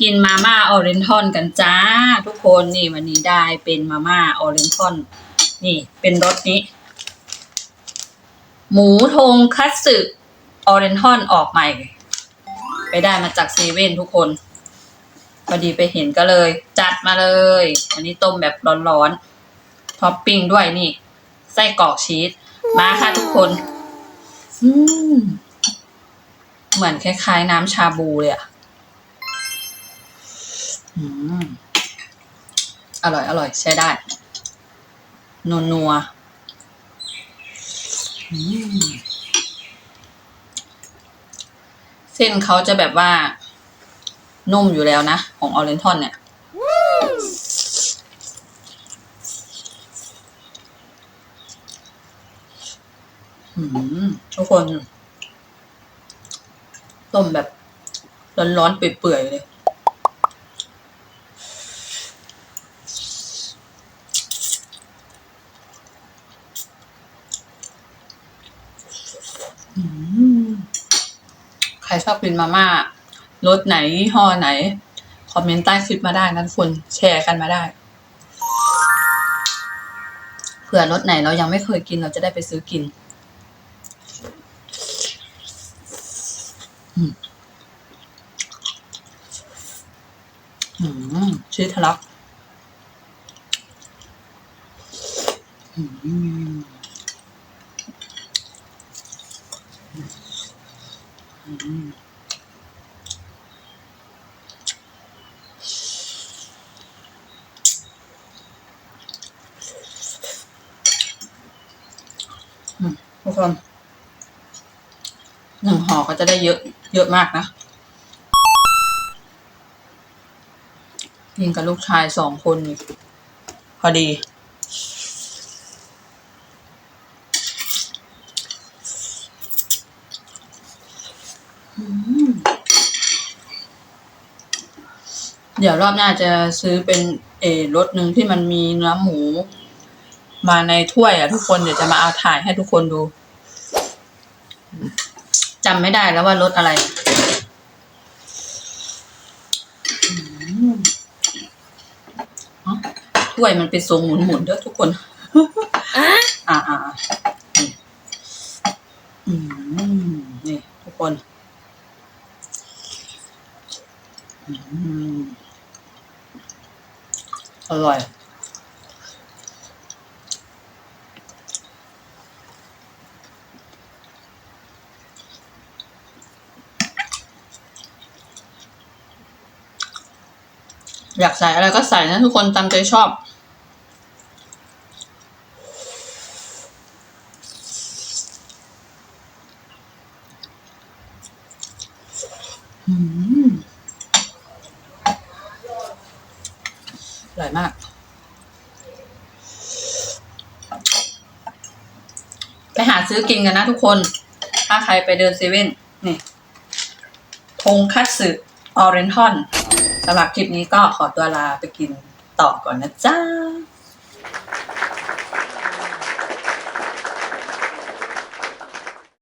กินมาม่าออเรนทอนกันจ้า ทุกคนนี่วันนี้ได้เป็นมาม่าออเรนทอนนี่เป็นรสนี้ หมูทงคัตสึออเรนทอนออกใหม่ ไปได้มาจากเซเว่นทุกคนพอดีไปเห็นก็เลย จัดมาเลย อันนี้ต้มแบบร้อนๆท็อปปิ้งด้วยนี่ ไส้กรอกชีสมาค่ะทุกคน อืมเหมือนคล้ายๆน้ำชาบูเลยอะ อืมอร่อย อร่อย ใช้ได้ นัวนัวๆเส้นเขาจะแบบว่า นุ่มอยู่แล้วนะ ของออเรนทอนเนี่ยทุกคน ต้มแบบร้อนๆเปื่อยๆเลย ใครชอบกินมาม่ารสไหนยี่ห้อไหน คอมเมนต์ใต้คลิปมาได้นะทุกคนแชร์กันมาได้เผื่อรสไหนเรายังไม่เคยกินเราจะได้ไปซื้อกิน อืมชีสทะลักอืมอืมอืม ทุกคนหนึ่งห่อก็จะได้เยอะ เยอะมากนะยิงกับลูกชายสองคน พอดี เดี๋ยวรอบหน้าจะซื้อเป็นเออรสหนึ่งที่มันมีเนื้อหมู มาในถ้วยอะทุกคนเดี๋ยวจะมาเอาถ่ายให้ทุกคนดูจำไม่ได้แล้วว่ารสอะไรถ้วยมันเป็นทรงหมุนๆเด้อทุกคนอ่าอ่าอ่านี่อืมนี่ทุกคน อร่อย อยากใส่อะไรก็ใส่นะทุกคนตามใจชอบอืมอร่อยมาก ไปหาซื้อกินกันนะทุกคน ถ้าใครไปเดินเซเว่นนี่ทงคัตสึออเรนทอนสำหรับคลิปนี้ก็ขอตัวลาไปกินต่อก่อนนะจ้า